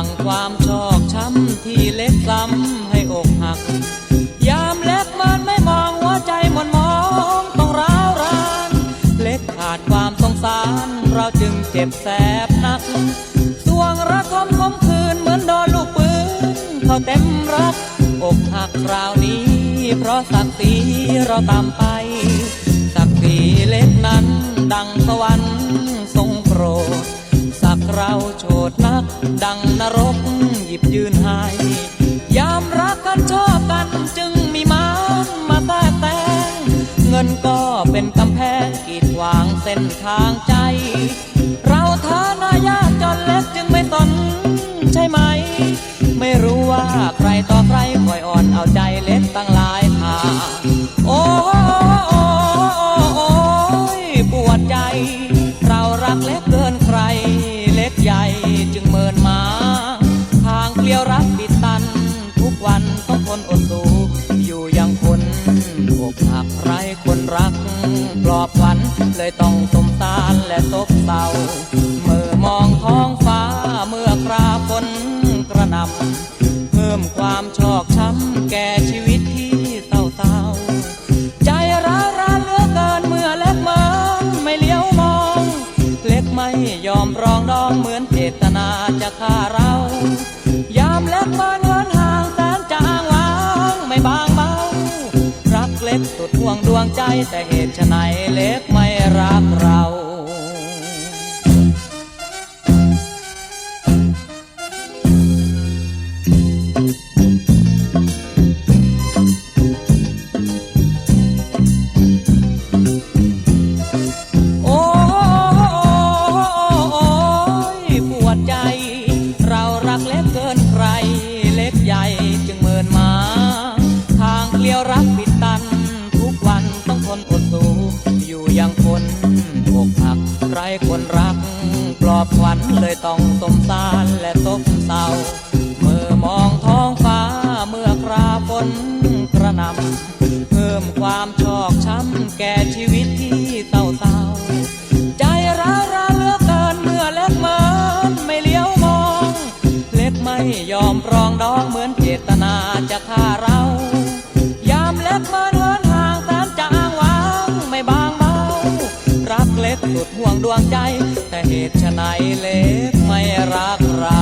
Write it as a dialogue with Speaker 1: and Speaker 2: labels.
Speaker 1: างความชอกช้ำที่เล็กซ้ำให้อกหัก ยามเล็กมันไม่มองว่าใจมันมองต้องร้าวราน เล็กขาดความสงสาร เราจึงเจ็บแสบนักสวงรักคมคมคืนเหมือนโดนลูกปืนเขาเต็มรัก อกหักคราวนี้ เพราะสักตีเราตามไป สักตีเล็กนั้นดังสวรรค์ทรงโปรดสักเราโฉดหน้า ดังนรกหยิบยืนให้ยามรักกันชอบกันจึงมีมันมาแทรกแซงเงินก็เป็นกำแพงกีดขวางเส้นทางใจ เราฐานะยากจนเล็กจึงไม่สนใช่ไหม ไม่รู้ว่าใครต่อใครคอยอ่อนเอาใจเล็กตั้งหลายทางโอ้โอ้โอ้ยปวดใจ เรารักเล็กเกินใคร เล็กใหญ่ วันอดสูอยู่อยังคนอกหักไรคนรัก ปลอบขวัญเลยต้องสมสารและซบเศร้าเมื่อมองท้องฟ้าเมื่อคราฝนกระหนำเพิ่มความชอกช้ำแก่ชีวิตที่เศร้าเศร้าใจร้าวรานเหลือเกินเมื่อเล็กเมินไม่เลี้ยวมอง เล็กไม่ยอมรองดองเหมือนเจตนาจะฆ่า วงดวงใจแต่เหตุไฉนเล็กไม่รักเรา ครคนรัก ปลอบขวัญเลยต้องสมสารและซบเศร้าเมื่อมองท้องฟ้าเมื่อคราฝนกระหนำเพิ่มความชอกช้ำแก่ชีวิตที่เศร้าเศร้าใจร้าวราเลือเกินเมื่อเล็กเมินไม่เลี้ยวมอง เล็กไม่ยอมรองดองเมือ ล็กสุดห่วงดวงใจ แต่เหตุไฉนเล็กไม่รักเรา